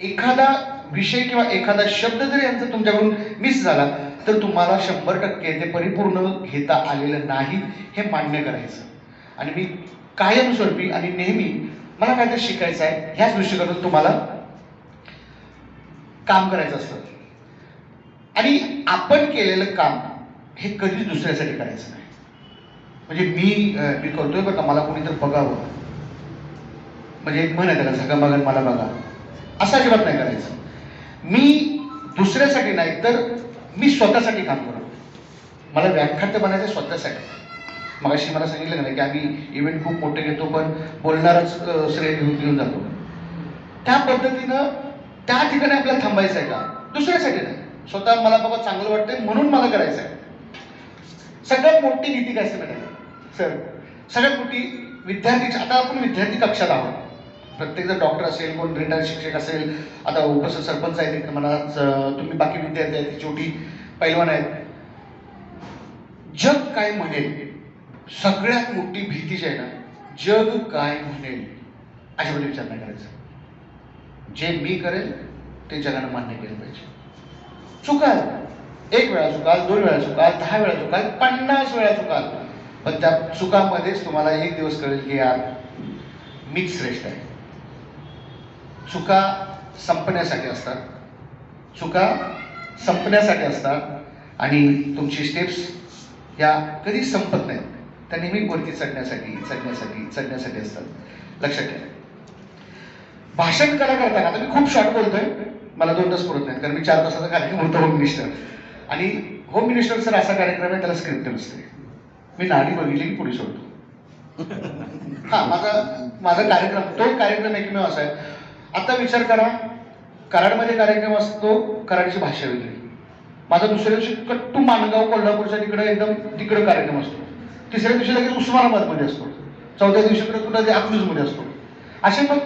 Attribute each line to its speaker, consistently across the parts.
Speaker 1: एखादा विषय किंवा एखादा शब्द जर यांचा तुमच्याकडून मिस झाला तर तुम्हाला शंभर टक्के ते परिपूर्ण घेता आलेलं नाही हे मान्य करायचं. आणि मी कायमस्वरूपी आणि नेहमी मला काहीतरी शिकायचं आहे ह्याच दृष्टिकोनातून तुम्हाला काम करायचं असतं. आणि आपण केलेलं काम हे कधीच दुसऱ्यासाठी करायचं नाही. म्हणजे मी मी करतोय बरं का मला कोणीतरी बघावं. म्हणजे एक म्हण आहे त्याला सगळं मला बघा. असं अजिबात नाही करायचं. मी दुसऱ्यासाठी नाही तर मी स्वतःसाठी काम करतो. मला व्याख्यात बनायचं स्वतःसाठी. मगाशी मला सांगितलं नाही की आम्ही इव्हेंट खूप मोठे घेतो पण बोलणारच श्रेय घेऊन घेऊन जातो. त्या पद्धतीनं त्या ठिकाणी आपल्याला थांबायचं आहे का? दुसऱ्यासाठी नाही. स्वतः मला बाबा चांगलं वाटतंय म्हणून मला करायचं आहे सगळ्यात मोठी नीती काय असते मॅडम सर सगळ्यात मोठी विद्यार्थी आता आपण विद्यार्थी कक्षात आहोत. प्रत्येक जर डॉक्टर असेल कोण रिटायर्ड शिक्षक असेल आता उपस सरपंच आहेत मला तुम्ही बाकी विद्यार्थी आहेत छोटी पैलवान आहेत. जग काय म्हणेल सगळ्यात मोठी भीती जी आहे ना जग काय म्हणेल अशा विचार नाही करायचा. जे मी करेल ते जगानं मान्य केलं पाहिजे. चुकाल एक वेळा चुकाल दोन वेळा चुकाल दहा वेळा चुकाल पन्नास वेळा चुकाल. पण त्या चुकामध्येच तुम्हाला एक दिवस कळेल की यार मीच श्रेष्ठ आहे. चुका संपण्यासाठी असतात. चुका संपण्यासाठी असतात. आणि तुमची स्टेप्स या कधी संपत नाहीत. त्या नेहमी वरती चढण्यासाठी चढण्यासाठी चढण्यासाठी असतात. लक्षात ठेवा. भाषण कला करताना आता मी खूप शॉर्ट बोलतोय. मला दोन तास पुरत नाहीत कारण मी चार तासाचा कार्यक्रम होतो होम मिनिस्टर आणि होम मिनिस्टर सर असा कार्यक्रम आहे त्याला स्क्रिप्ट नसते. मी नाडी बघितली की पुढे सोडतो. हा माझा माझा कार्यक्रम तो कार्यक्रम एकमेव असा आहे. आता विचार करा कराडमध्ये कार्यक्रम असतो कराडची भाषा वेगळी. माझा दुसऱ्या दिवशी कट्टू माणगाव कोल्हापूरच्या तिकडे एकदम तिकडे कार्यक्रम असतो. तिसऱ्या दिवशी लगेच उस्मानाबादमध्ये असतो. चौथ्या दिवशीकडे कुठं ते अकलूजमध्ये असतो. असे मग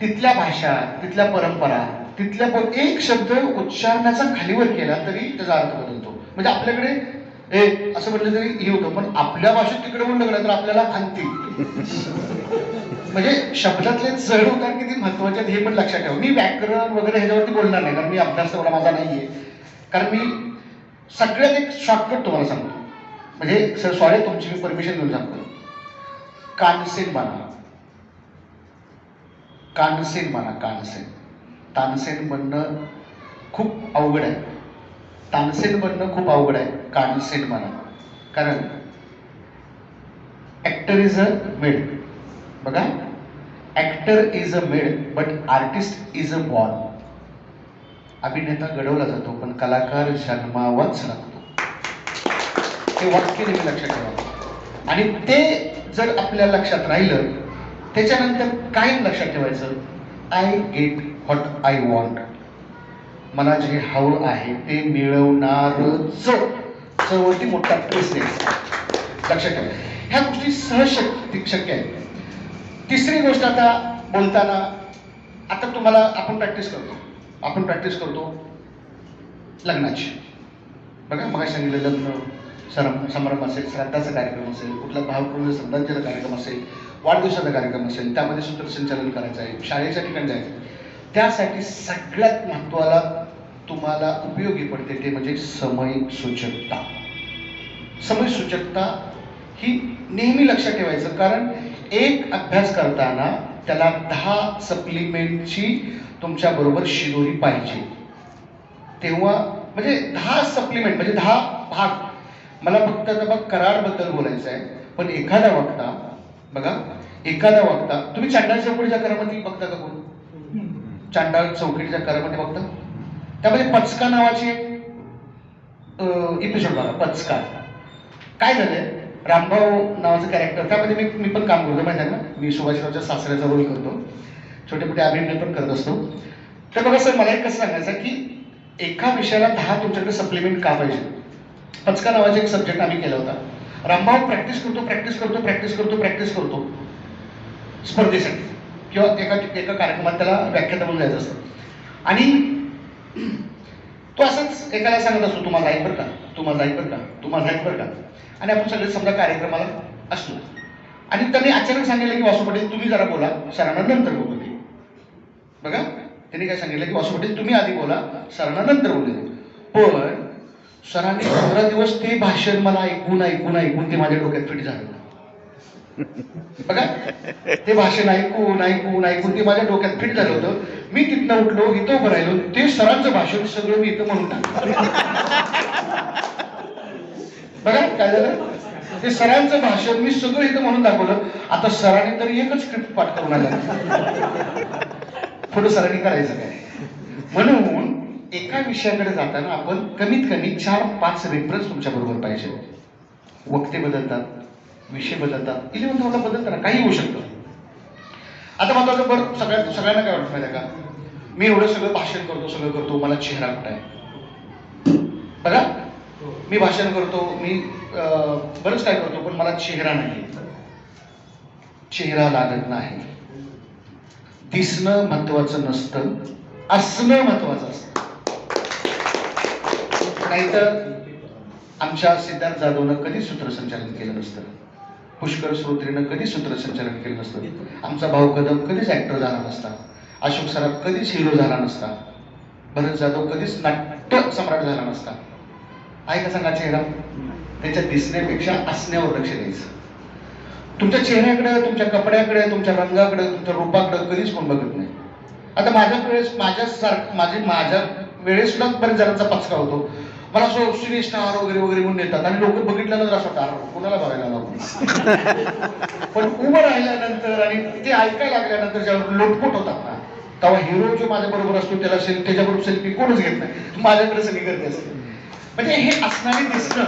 Speaker 1: तिथल्या भाषा तिथल्या परंपरा तिथल्या एक शब्द उच्चारण्याचा खालीवर केला तरी त्याचा अर्थ बदलतो. म्हणजे आपल्याकडे ए असं म्हटलं तरी हे होतं. पण आपल्या भाषेत तिकडे म्हणलं गेलं तर आपल्याला भांती म्हणजे शब्दातले चढ उतार किती महत्त्वाचे आहेत हे पण लक्षात ठेवा. मी व्याकरण वगैरे ह्याच्यावरती बोलणार नाही कारण मी अभ्यास तेवढा माझा नाहीये. कारण मी सगळ्यात एक शॉर्टकट तुम्हाला सांगतो. म्हणजे सर सॉरी तुमची मी परमिशन घेऊन सांगतो. कानसेन बाणा कानसेन म्हणा कानसेन. तानसेन बनणं खूप अवघड आहे. तानसेन बनणं खूप अवघड आहे कानसेन म्हणा कारण ऍक्टर इज अ मेड बघा. Actor is a made but artist is a born अभिनेता घडवला जातो पण कलाकार जन्मावाच लागतो. हे वाक्य नेहमी लक्षात ठेवा. आणि ते जर आपल्या लक्षात राहिलं त्याच्यानंतर काय लक्षात ठेवायचं I get what I want मला जे हवं आहे ते मिळवणारच. चवती मोठा प्रेस लक्षात ठेवा. ह्या गोष्टी सहज शक्य शक्य आहेत. तिसरी गोष्ट आता बोलताना आता तुम्हाला आपण प्रॅक्टिस करतो. आपण प्रॅक्टिस करतो लग्नाची. बघा मग सांगितलं लग्न सरम समारंभ असेल श्राद्धाचा कार्यक्रम असेल कुठला भावपूर्ण श्रद्धांजलीचा कार्यक्रम असेल वाढदिवसाचा कार्यक्रम असेल त्यामध्ये सूत्रसंचालन करायचं आहे शाळेच्या ठिकाणी जायचं आहे. त्यासाठी सगळ्यात महत्वाला तुम्हाला उपयोगी पडते ते म्हणजे समय सूचकता. समय सूचकता ही नेहमी लक्षात ठेवायचं. कारण एक अभ्यास करताना त्याला दहा सप्लिमेंटची तुमच्या बरोबर शिदोरी पाहिजे. तेव्हा म्हणजे दहा सप्लिमेंट म्हणजे दहा भाग. मला फक्त आता बघ कराडबद्दल बोलायचं आहे. पण एखादा वक्ता बघा एखादा वक्ता तुम्ही चांडाळ चौकडीच्या करामध्ये बघता का कोण? चांडाळ चौकडीच्या करामध्ये बघता? त्यामध्ये पचका नावाची एपिसोड बघा पचका. काय झालंय? रामभाऊ नावाचं कॅरेक्टर त्यामध्ये मी मी पण काम करतो माहिती आहे ना? मी सुभाषरावच्या सासऱ्याचा रोल करतो. छोटे मोठे अभिनय पण करत असतो. तर बघा सर मला एक कसं सांगायचं की एका विषयाला दहा तुमच्याकडे सप्लिमेंट का पाहिजे? पचका नावाचा एक सब्जेक्ट आम्ही केला होता. रामभाऊ प्रॅक्टिस करतो प्रॅक्टिस करतो प्रॅक्टिस करतो प्रॅक्टिस करतो. स्पर्धेसाठी. किंवा एका एका कार्यक्रमात त्याला व्याख्याता म्हणून जायचं असतं. आणि तो असंच एकाला सांगत असतो तुम्हाला माझा ऐक बरं का? तुम्हाला ऐक बरं का? तुम्हाला माझा ऐक बरं का? आणि आपण सगळे समजा कार्यक्रमाला असलो आणि त्यांनी अचानक सांगितलं की वासू पाटील तुम्ही जरा बोला सरांना नंतर बोलू दे बघा त्यांनी काय सांगितलं की वासू पाटील तुम्ही आधी बोला सरांना नंतर बोलू दे पण सरांनी पंधरा दिवस ते भाषण मला ऐकून ऐकून ऐकून ते माझ्या डोक्यात फिट झालं. बघा ते भाषण ऐकून ऐकून ऐकून ते माझ्या डोक्यात फिट झालं होतं. मी तिथनं उठलो इथं उभं राहिलो. ते सरांचं भाषण सगळं मी इथं म्हणून बघा काय झालं? ते सरांचं भाषण मी सगळं इथं म्हणून दाखवलं. आता सरांनी तर एकच स्क्रिप्ट पाठ करून आला. पुढे सरांनी करायचं काय? म्हणून एका विषयाकडे जाताना आपण कमीत कमी चार पाच रेफरन्स तुमच्या बरोबर पाहिजे वक्ते बदलतात. विषय बदलतात. इलेव्हन थोडा बदलताना काही होऊ शकतं. आता महत्वाचं बरं सगळ्या सगळ्यांना काय वाटतं माहिती का? मी एवढं सगळं भाषण करतो सगळं करतो मला चेहरा कुठं आहे बघा मी भाषण करतो मी बरंच काय करतो पण मला चेहरा नाही चेहरा लागत नाही. दिसणं महत्वाचं नसतं असणं महत्वाचं असतं. नाहीतर आमच्या सिद्धार्थ जाधवनं कधीच सूत्रसंचालन केलं नसतं. पुष्कर श्रोत्रीनं कधीच सूत्रसंचालन केलं नसतं. आमचा भाऊ कदम कधीच ऍक्टर झाला नसता. अशोक सराफ कधीच हिरो झाला नसता. भरत जाधव कधीच नाट्य सम्राट झाला नसता. आहे का सांगा चेहरा? त्याच्या दिसण्यापेक्षा असण्यावर लक्ष द्यायचं. तुमच्या चेहऱ्याकडे तुमच्या कपड्याकडे तुमच्या रंगाकडे तुमच्या रूपाकडे कधीच कोण बघत नाही. आता माझ्या वेळेस माझ्या सारख माझी माझ्या वेळेस सुद्धा बरेच जणांचा पचका होतो. मला असं सिने स्टार वगैरे वगैरे म्हणून येतात. आणि लोक बघितल्यानंतर असं वाटतं कोणाला बघायला लागलो पण उभं राहिल्यानंतर आणि ते ऐकायला लागल्यानंतर ज्यावर लोटपोट होतात ना तेव्हा हिरो जो माझ्या बरोबर असतो त्याला सेल्फी त्याच्याबरोबर सेल्फी कोणच घेत नाही. माझ्याकडे सगळी गर्दी असते. म्हणजे हे असणारे दिसणं.